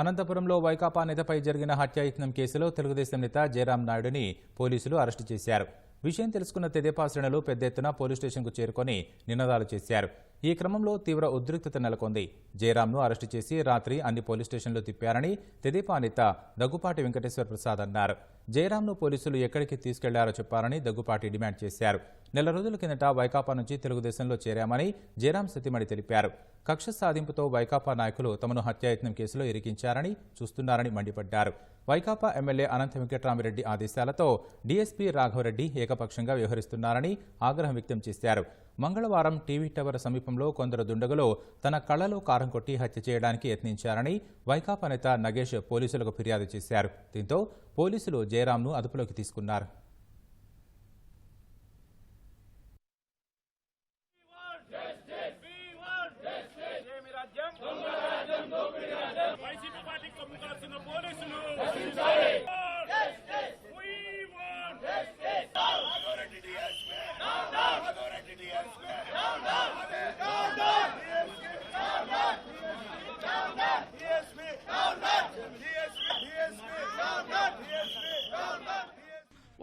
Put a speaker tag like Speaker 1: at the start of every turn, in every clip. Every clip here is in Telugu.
Speaker 1: అనంతపురంలో వైకాపా నేతపై జరిగిన హత్యాయత్నం కేసులో తెలుగుదేశం నేత జయరాం నాయుడుని పోలీసులు అరెస్టు చేశారు. విషయం తెలుసుకున్న తెదేపా శ్రేణులు పెద్ద ఎత్తున పోలీస్ స్టేషన్కు చేరుకొని నినాదాలు చేశారు. ఈ క్రమంలో తీవ్ర ఉద్రిక్తత నెలకొంది. జయరాంను అరెస్టు చేసి రాత్రి అన్ని పోలీస్ స్టేషన్లు తిప్పారని తెదేపా నేత దగ్గుపాటి వెంకటేశ్వర ప్రసాద్ అన్నారు. జయరాంను పోలీసులు ఎక్కడికి తీసుకెళ్ళారో చెప్పారని దగ్గుపాటి డిమాండ్ చేశారు. నెల రోజుల కిందట వైకాపా నుంచి తెలుగుదేశంలో చేరామని జయరాం సతీమణి తెలిపారు. కక్ష సాధింపుతో వైకాపా నాయకులు తమను హత్యాయత్నం కేసులో ఇరికించారని చూస్తున్నారని మండిపడ్డారు. వైకాపా ఎమ్మెల్యే అనంత వెంకటరామిరెడ్డి ఆదేశాలతో డీఎస్పీ రాఘవరెడ్డి ఏకపక్షంగా వ్యవహరిస్తున్నారని ఆగ్రహం వ్యక్తం చేశారు. మంగళవారం టీవీ టవర్ సమీపంలో కొందరు దుండగులు తన కళ్ళలో కారం కొట్టి హత్య చేయడానికి యత్నించారని వైకాపా నేత నగేష్ పోలీసులకు ఫిర్యాదు చేశారు. దీంతో పోలీసులు జయరాంను అదుపులోకి తీసుకున్నారు.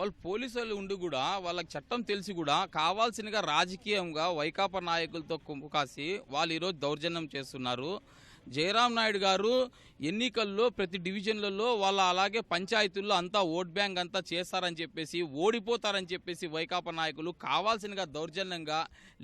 Speaker 2: వాళ్ళు పోలీసు
Speaker 3: వాళ్ళు ఉండి కూడా వాళ్ళకి చట్టం తెలిసి కూడా కావాల్సినగా రాజకీయంగా వైకాపా నాయకులతో కుంపు కాసి వాళ్ళు ఈరోజు దౌర్జన్యం చేస్తున్నారు. జయరాం నాయుడు గారు ఎన్నికల్లో ప్రతి డివిజన్లలో వాళ్ళ అలాగే పంచాయతీల్లో అంతా ఓట్ బ్యాంక్ అంతా చేస్తారని చెప్పేసి ఓడిపోతారని చెప్పేసి వైకాపా నాయకులు కావాల్సినగా దౌర్జన్యంగా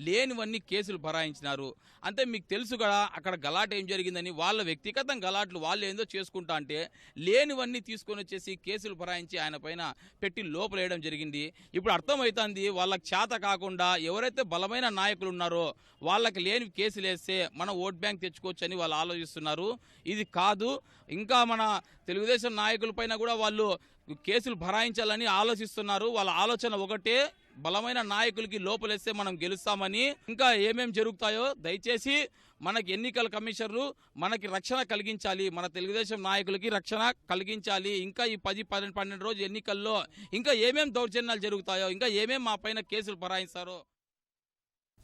Speaker 3: లేనివన్నీ కేసులు భరాయించినారు. అంటే మీకు తెలుసు కదా అక్కడ గలాట్ ఏం జరిగిందని వాళ్ళ వ్యక్తిగతం గలాట్లు వాళ్ళు ఏందో చేసుకుంటా అంటే లేనివన్నీ తీసుకొని వచ్చేసి కేసులు భరాయించి ఆయన పైన పెట్టి లోపలేయడం జరిగింది. ఇప్పుడు అర్థమవుతుంది వాళ్ళకి చేత కాకుండా ఎవరైతే బలమైన నాయకులు ఉన్నారో వాళ్ళకి లేని కేసులు వేస్తే మనం ఓట్ బ్యాంక్ తెచ్చుకోవచ్చు అని వాళ్ళ ఆలోచిస్తున్నారు. ఇది కాదు ఇంకా మన తెలుగుదేశం నాయకుల పైన కూడా వాళ్ళు కేసులు భరాయించాలని ఆలోచిస్తున్నారు. వాళ్ళ ఆలోచన ఒకటే బలమైన నాయకులకి లోపలేస్తే మనం గెలుస్తామని. ఇంకా ఏమేం జరుగుతాయో దయచేసి మనకి ఎన్నికల కమిషనర్లు మనకి రక్షణ కలిగించాలి. మన తెలుగుదేశం నాయకులకి రక్షణ కలిగించాలి. ఇంకా ఈ పది పన్నెండు పన్నెండు రోజు ఎన్నికల్లో ఇంకా ఏమేం దౌర్జన్యాలు జరుగుతాయో ఇంకా ఏమేం మా పైన కేసులు భరాయిస్తారో